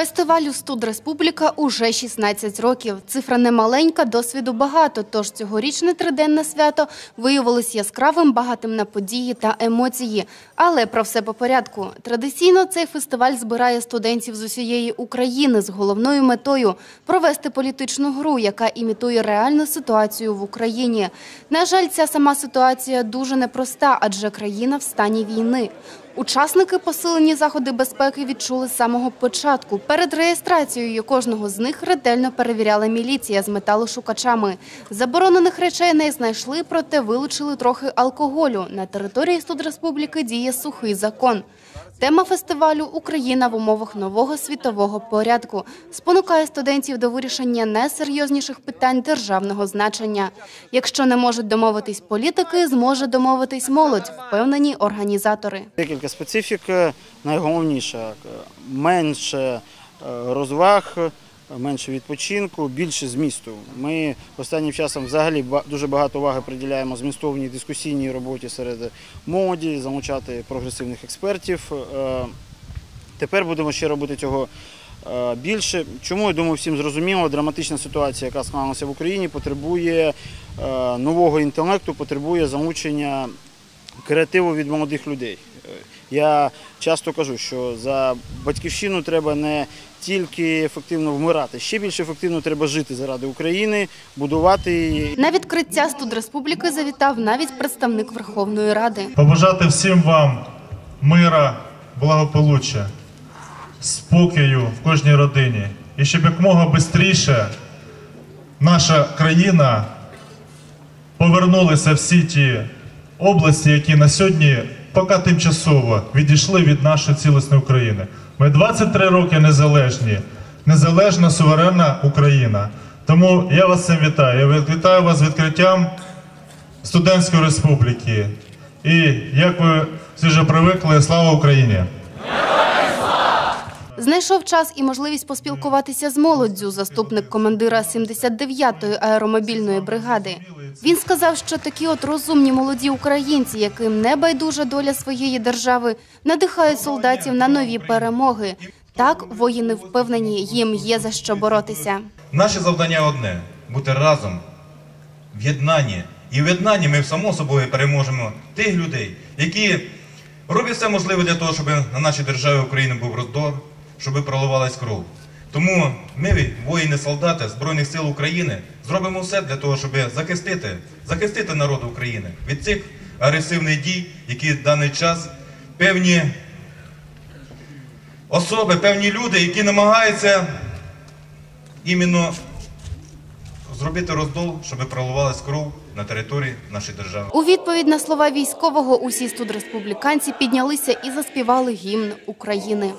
Фестивалю Студ Республіка уже 16 років. Цифра немаленька, досвіду багато. Тож цьогорічне триденне свято виявилось яскравим, багатим на події та емоції. Але про все по порядку. Традиційно цей фестиваль збирає студентів з усієї України з головною метою провести політичну гру, яка імітує реальну ситуацію в Україні. На жаль, ця сама ситуація дуже непроста, адже країна в стані війни. Учасники посилені заходи безпеки відчули з самого початку. Перед реєстрацією кожного з них ретельно перевіряла міліція з металошукачами. Заборонених речей не знайшли, проте вилучили трохи алкоголю. На території Студреспубліки діє сухий закон. Тема фестивалю Україна в умовах нового світового порядку спонукає студентів до вирішення найсерйозніших питань державного значення. Якщо не можуть домовитись політики, зможе домовитись молодь, впевнені організатори. Декілька специфік. Найголовніше е, менше е, розваг, е, менше відпочинку, більше змісту. Ми останнім часом взагалі дуже багато уваги приділяємо змістовній дискусійній роботі серед молоді, залучати прогресивних експертів. Е, Тепер будемо ще робити цього е, більше. Чому я думаю, всім зрозуміло, драматична ситуація, яка склалася в Україні, потребує е, нового інтелекту, потребує залучення креативу від молодих людей. Е, Я часто кажу, що за батьківщину треба не тільки ефективно вмирати, ще більш ефективно треба жити заради України, будувати її. На відкриття Студреспубліки завітав навіть представник Верховної Ради. побажати всім вам мира, благополуччя, спокою в кожній родині. І щоб якомога швидше наша країна повернулися всі ті області, які на сьогодні поки тимчасово відійшли від нашої цілісної України. Ми 23 роки незалежні, незалежна суверенна Україна. Тому я вас цим вітаю. Я вітаю вас з відкриттям студентської республіки. І як ви всі вже привикли, слава Україні! Знайшов час і можливість поспілкуватися з молоддю заступник командира 79-ї аеромобільної бригади. Він сказав, що такі от розумні молоді українці, яким не байдужа доля своєї держави, надихають солдатів на нові перемоги. Так воїни впевнені, їм є за що боротися. Наше завдання одне бути разом, в єднанні. І в єднанні ми само собою переможемо тих людей, які роблять все можливе для того, щоб на нашій державі України був роздор, щоб проливалась кров. Тому ми, воїни, солдати Збройних сил України, зробимо все для того, щоб захистити, захистити народ України від цих агресивних дій, які в даний час певні особи, певні люди, які намагаються іменно зробити роздол, щоб проливалась кров на території нашої держави. У відповідь на слова військового усі студреспубліканці піднялися і заспівали гімн України.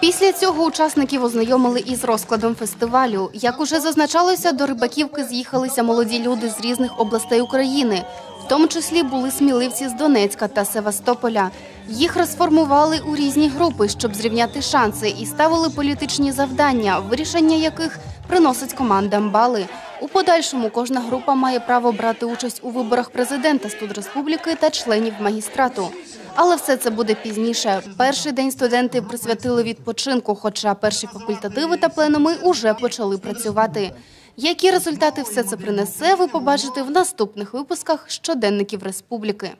Після цього учасників ознайомили із розкладом фестивалю. Як уже зазначалося, до Рибаківки з'їхалися молоді люди з різних областей України. Тому числі були сміливці з Донецька та Севастополя. Їх розформували у різні групи, щоб зрівняти шанси, і ставили політичні завдання, вирішення яких приносить командам бали. У подальшому кожна група має право брати участь у виборах президента Студреспубліки та членів магістрату. Але все це буде пізніше. Перший день студенти присвятили відпочинку, хоча перші факультативи та пленуми уже почали працювати. Які результати все це принесе, ви побачите в наступних випусках щоденників республіки.